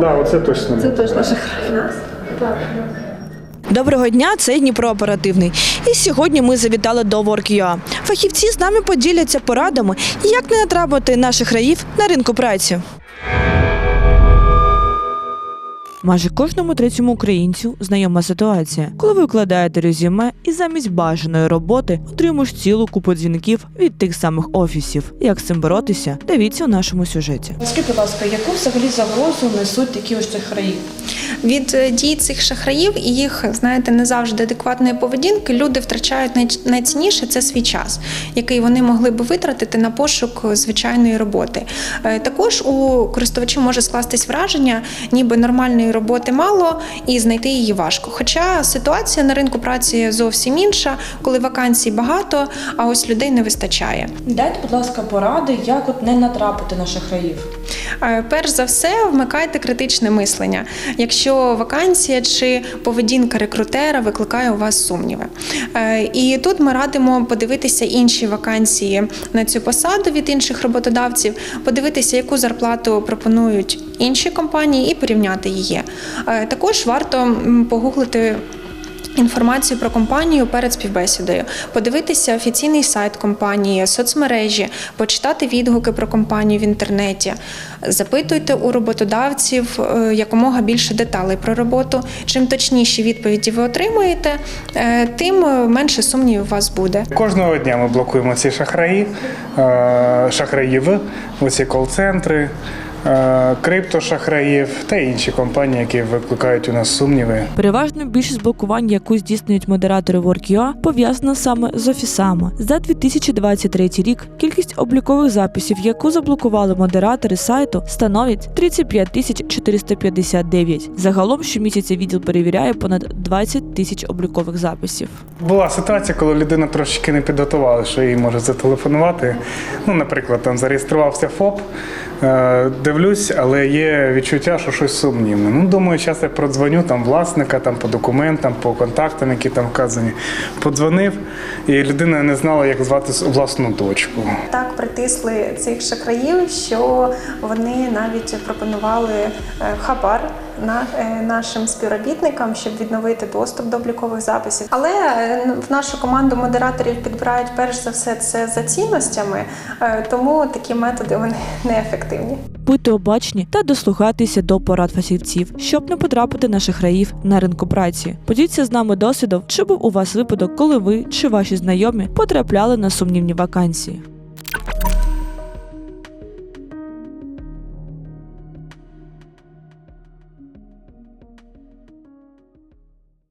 да? Оце точно. Це точно шахрай. Доброго дня, це Дніпро оперативний. І сьогодні ми завітали до Work.ua. Фахівці з нами поділяться порадами, як не натрапити наших раїв на ринку праці. Майже кожному третьому українцю знайома ситуація, коли ви вкладаєте резюме і замість бажаної роботи отримуєш цілу купу дзвінків від тих самих офісів. Як з цим боротися? Дивіться у нашому сюжеті. Скажіть, будь ласка, яку взагалі загрозу несуть такі ось шахраї? Від е, дій цих шахраїв і їх, знаєте, не завжди адекватної поведінки люди втрачають найцінніше це свій час, який вони могли би витратити на пошук звичайної роботи. Е, Також у користувачів може скластись враження, ніби нормальної роботи мало і знайти її важко. Хоча ситуація на ринку праці зовсім інша, коли вакансій багато, а ось людей не вистачає. Дайте, будь ласка, поради, як от не натрапити на шахраїв. Е, Перш за все, вмикайте критичне мислення, якщо вакансія чи поведінка рекрутера викликає у вас сумніви. Е, І тут ми радимо подивитися інші вакансії на цю посаду від інших роботодавців, подивитися, яку зарплату пропонують інші компанії, і порівняти її. Е, Також варто погуглити. Інформацію про компанію перед співбесідою, подивитися офіційний сайт компанії, соцмережі, почитати відгуки про компанію в інтернеті, запитуйте у роботодавців е, якомога більше деталей про роботу. Чим точніші відповіді ви отримуєте, е, тим е, менше сумнівів у вас буде. Кожного дня ми блокуємо ці шахраї, шахраїв, оці кол-центри, криптошахраїв та інші компанії, які викликають у нас сумніви. Переважно більшість блокувань, яку здійснюють модератори Work.ua, пов'язана саме з офісами. За 2023 рік кількість облікових записів, яку заблокували модератори сайту, становить 35 тисяч 459. Загалом щомісяця відділ перевіряє понад 20 тисяч облікових записів. Була ситуація, коли людина трошечки не підготувала, що їй може зателефонувати. Ну, наприклад, там зареєструвався ФОП, е, дивлюсь, але є відчуття, що щось сумнівне. Ну, думаю, зараз я продзвоню там власника, там по документам, по контактам, які там вказані. Подзвонив, і людина не знала, як звати власну дочку. Так притисли цих шахраїв, що вони навіть пропонували е, хабар на е, нашим співробітникам, щоб відновити доступ до облікових записів. Але е, в нашу команду модераторів підбирають перш за все це за цінностями, е, тому такі методи вони неефективні. Бути обачні та дослухатися до порад фахівців, щоб не потрапити на шахраїв на ринку праці. Поділіться з нами досвідом, чи був у вас випадок, коли ви чи ваші знайомі потрапляли на сумнівні вакансії.